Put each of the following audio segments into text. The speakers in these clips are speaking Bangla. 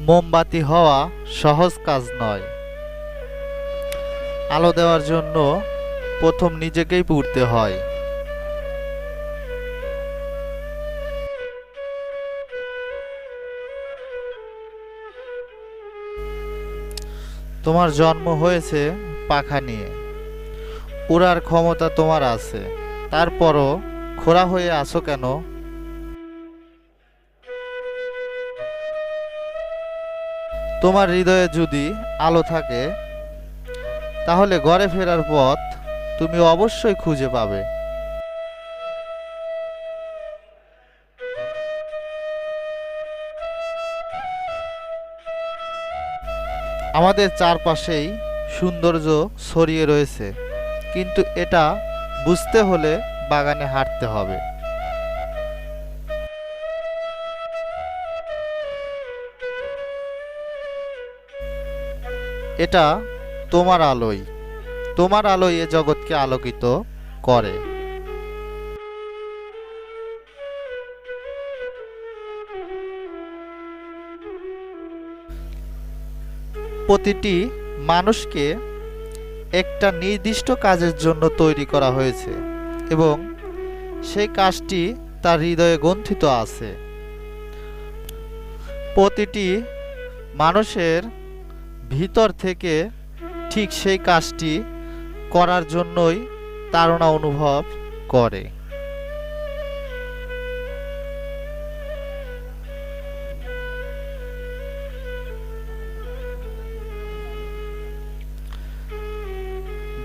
মোমবাতি হওয়া সহজ কাজ নয়। আলো দেওয়ার জন্য প্রথম নিজেকেই পুড়তে হয়। তোমার জন্ম হয়েছে পাখা নিয়ে। উড়ার ক্ষমতা তোমার আছে। তারপরও খোড়া হয়ে আছো কেন? তোমার হৃদয়ে যদি আলো থাকে, তাহলে ঘরে ফেরার পথ তুমি অবশ্যই খুঁজে পাবে। আমাদের চারপাশেই সৌন্দর্য ছড়িয়ে রয়েছে, কিন্তু এটা বুঝতে হলে বাগানে হাঁটতে হবে। এটা তোমার আলোই। তোমার আলোই এ জগৎকে আলোকিত করে। প্রতিটি মানুষকে একটা নির্দিষ্ট কাজের জন্য তৈরি করা হয়েছে এবং সেই কাজটি তার হৃদয়ে গ্রন্থিত আছে। প্রতিটি মানুষের ভিতর থেকে ঠিক সেই কাজটি করার জন্যই তাড়না অনুভব করে।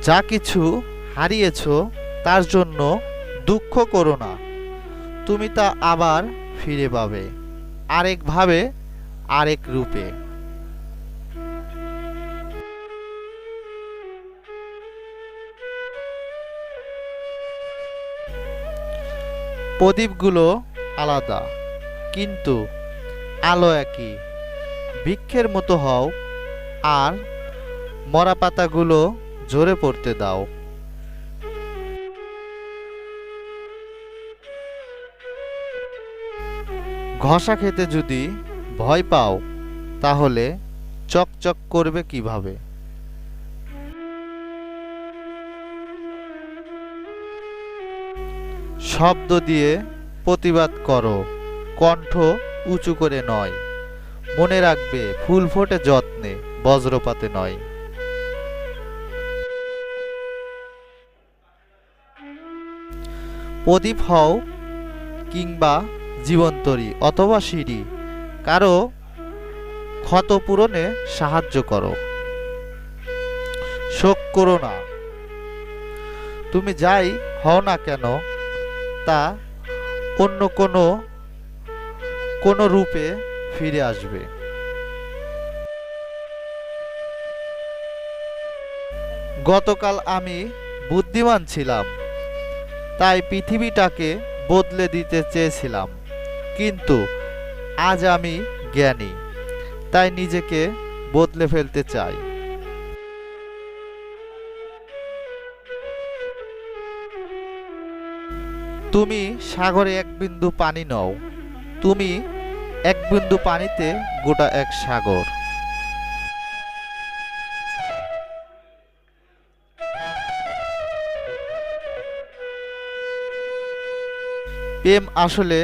যা কিছু হারিয়েছ তার জন্য দুঃখ করো না। তুমি তা আবার ফিরে পাবে, আরেকভাবে, আরেক রূপে। প্রদীপগুলো আলাদা, কিন্তু আলো একই। বৃক্ষের মতো হও আর মরা পাতাগুলো ঝরে পড়তে দাও। ঘষা খেতে যদি ভয় পাও, তাহলে চকচক করবে কীভাবে? শব্দ দিয়ে প্রতিবাদ করো, কণ্ঠ উঁচু করে নয়। মনে রাখবে, ফুল ফোটে যত্নে, বজ্রপাতে নয়। প্রদীপ হও কিংবা জীবন্তরী অথবা সিঁড়ি, কারও ক্ষত পূরণে সাহায্য করো। শোক করো না। তুমি যাই হও না কেন তা অন্য কোনো কোনো রূপে ফিরে আসবে। গতকাল আমি বুদ্ধিমান ছিলাম, তাই পৃথিবীটাকে বদলে দিতে চেয়েছিলাম, কিন্তু আজ আমি জ্ঞানী, তাই নিজেকে বদলে ফেলতে চাই। তুমি সাগরে এক বিন্দু পানি নও। তুমি এক বিন্দু পানিতে গোটা এক সাগর। প্রেম আসলে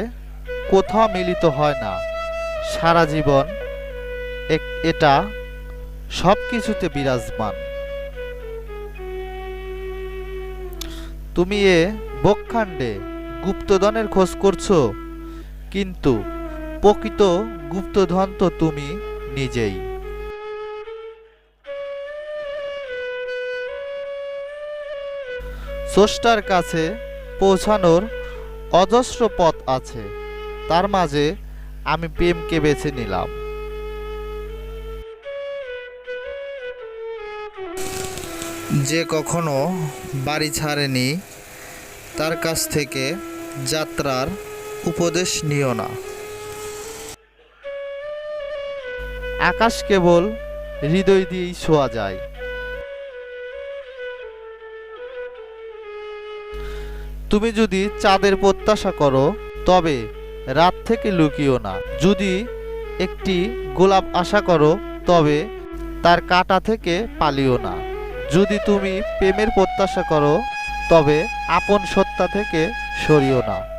কোথাও মিলিত হয় না। সারা জীবন এটা সব কিছুতে বিরাজমান। তুমি এ বকখান্ডে গুপ্তধনের খোঁজ করছ? কিন্তু প্রকৃত গুপ্তধন তো তুমি নিজেই। স্রষ্টার কাছে পৌঁছানোর অজস্র পথ আছে। তার মাঝে আমি প্রেমকে বেছে নিলাম। যে কখনো বাড়ি ছাড়েনি, তার কাছ থেকে যাত্রার উপদেশ নিও না। আকাশ কেবল হৃদয় দিয়েই শোয়া যায়। তুমি যদি চাঁদের প্রত্যাশা করো, তবে রাত থেকে লুকিও না। যদি একটি গোলাপ আশা করো, তবে তার কাঁটা থেকে পালিও না। যদি তুমি প্রেমের প্রত্যাশা করো তবে আপন সত্তা থেকে সরিও না।